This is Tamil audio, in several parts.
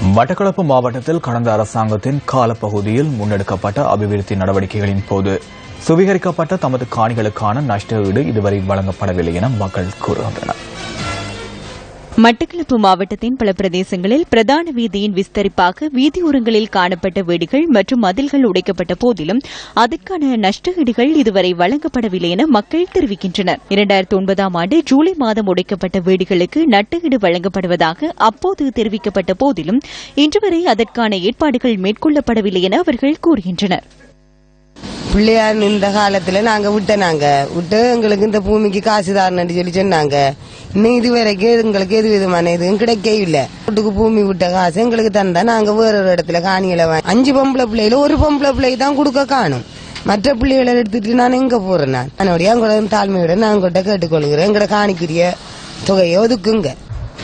மட்டக்களப்பு மாவட்டத்தில் கடந்த அரசாங்கத்தின் காலப்பகுதியில் முன்னெடுக்கப்பட்ட அபிவிருத்தி நடவடிக்கைகளின் போது சுவீகரிக்கப்பட்ட தமது காணிகளுக்கான நஷ்டஈடு இதுவரை வழங்கப்படவில்லை என மக்கள் கூறுகின்றனர். மட்டக்களப்பு மாவட்டத்தின் பல பிரதேசங்களில் பிரதான வீதியின் விஸ்தரிப்பாக வீதியோரங்களில் காணப்பட்ட வீடுகள் மற்றும் மதில்கள் உடைக்கப்பட்ட போதிலும் அதற்கான நஷ்டஈடுகள் இதுவரை வழங்கப்படவில்லை என மக்கள் தெரிவிக்கின்றனர். இரண்டாயிரத்தி ஒன்பதாம் ஆண்டு ஜூலை மாதம் உடைக்கப்பட்ட வீடுகளுக்கு நட்டஈடு வழங்கப்படுவதாக அப்போது தெரிவிக்கப்பட்ட போதிலும் இன்று வரை அதற்கான ஏற்பாடுகள் மேற்கொள்ளப்படவில்லை என அவர்கள் கூறுகின்றனர். பிள்ளையார் நின்ற காலத்தில் நாங்கள் விட்ட நாங்கள் விட்டு எங்களுக்கு இந்த பூமிக்கு காசு தாரணும்னு சொல்லி சொன்னாங்க. இன்னும் இது எங்களுக்கு எது விதமான இதுவும் கிடைக்கவே இல்லை வீட்டுக்கு பூமி விட்ட காசு எங்களுக்கு தந்தா நாங்க வேற ஒரு இடத்துல காணிகளை வாங்கி அஞ்சு பொம்பளை பிள்ளையில ஒரு பொம்பளை பிள்ளை தான் கொடுக்க காணும். மற்ற பிள்ளைகளை எடுத்துட்டு நான் எங்க போறேன் நான்? அதனுடைய எங்களோட தாழ்மையோட நான் உங்கள்கிட்ட கேட்டுக்கொள்கிறேன். எங்கட காணிக்குரிய தொகையை ஒதுக்குங்க.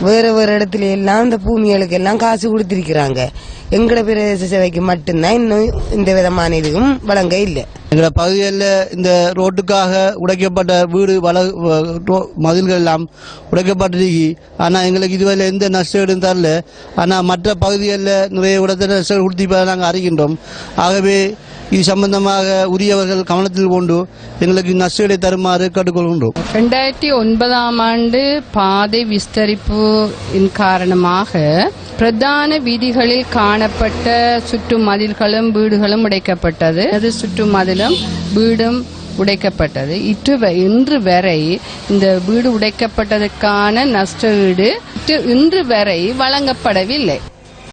வேற வேற இடத்துல எல்லாம் இந்த பூமிகளுக்கு எல்லாம் காசு கொடுத்திருக்கிறாங்க. எங்கட பிரதேச சேவைக்கு மட்டும்தான் இன்னும் இந்த விதமான இதுவும் வழங்க இல்லை. எங்களோட பகுதிகளில் இந்த ரோட்டுக்காக உடைக்கப்பட்ட வீடு வள மதில்கள் எல்லாம் உடைக்கப்பட்டிருக்கு. ஆனால் எங்களுக்கு இதுவரை எந்த நஷ்டம் தரல. ஆனால் மற்ற பகுதிகளில் நிறைய இடத்துல நஷ்டம் கொடுத்திருப்பதை நாங்கள் அறிகின்றோம். ஆகவே இது சம்பந்தமாக உரியவர்கள் கவனத்தில் கொண்டு எங்களுக்கு நஷ்டத்தை தருமாறு கேட்டுக்கொள்கின்றோம் ரெண்டாயிரத்தி ஒன்பதாம் ஆண்டு பாதை விஸ்தரிப்பு காரணமாக பிரதான வீதிகளில் காணப்பட்ட சுற்று மதில்களும் வீடுகளும் உடைக்கப்பட்டது அது சுற்று மதிலும் வீடும் உடைக்கப்பட்டது இன்று இன்று வரை இந்த வீடு உடைக்கப்பட்டதற்கான நஷ்ட வீடு இன்று வரை வழங்கப்படவில்லை